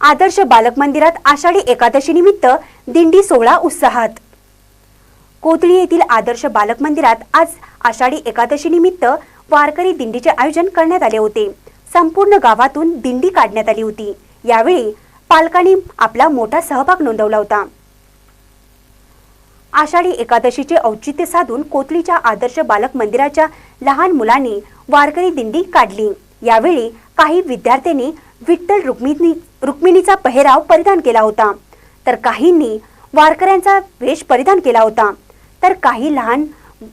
आदर्श बालक मंदिरात आषाढी एकादशी निमित्त दिंडी सोहळा उत्साहात. कोथळी येथील आदर्श बालक मंदिरात आज आषाढी एकादशी निमित्त वारकरी दिंडीचे आयोजन करण्यात आले होते. संपूर्ण गावातून दिंडी काढण्यात आली होती. यावेळी पालकांनी आपला मोठा सहभाग नोंदवला होता. आषाढी एकादशीचे औचित्य साधून कोथळीच्या आदर्श बालक मंदिराच्या लहान मुलांनी वारकरी दिंडी काढली. यावेळी काही विद्यार्थ्यांनी विठ्ठल रुक्मिणी रुक्मिणीचा पेहराव परिधान केला होता. तर काहींनी वारकऱ्यांचा वेश परिधान केला होता. तर काही लहान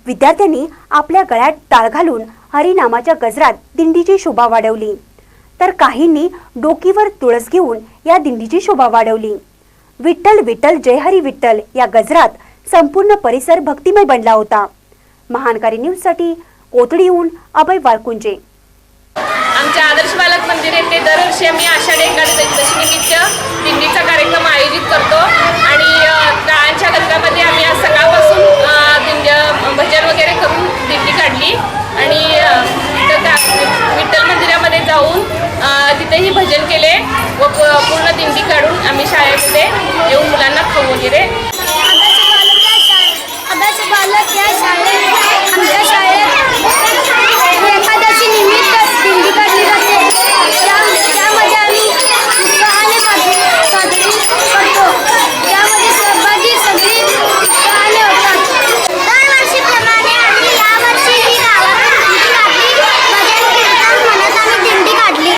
विद्यार्थ्यांनी आपल्या गळ्यात टाळ घालून हरिनामाच्या गजरात दिंडीची शोभा वाढवली. तर काहींनी डोकीवर तुळस घेऊन या दिंडीची शोभा वाढवली. विठ्ठल विठ्ठल जय हरी विठ्ठल या गजरात संपूर्ण परिसर भक्तिमय बनला होता. महानकारी न्यूजसाठी कोथळीहून अभय वारकुंजे आमच्या आदर्श बालक मंदिर येथे दरवर्षी आम्ही आषाढी एकादशी दशमीनिमित्त दिंडीचा कार्यक्रम आयोजित करतो. आणि गाळांच्या टाळांच्या गजरामध्ये आम्ही आज सकाळपासून दिंड भजन वगैरे करून दिंडी काढली. आणि विठ्ठल मंदिरामध्ये जाऊन तिथेही भजन केले व प- पूर्ण दिंडी काढून आम्ही शाळेमध्ये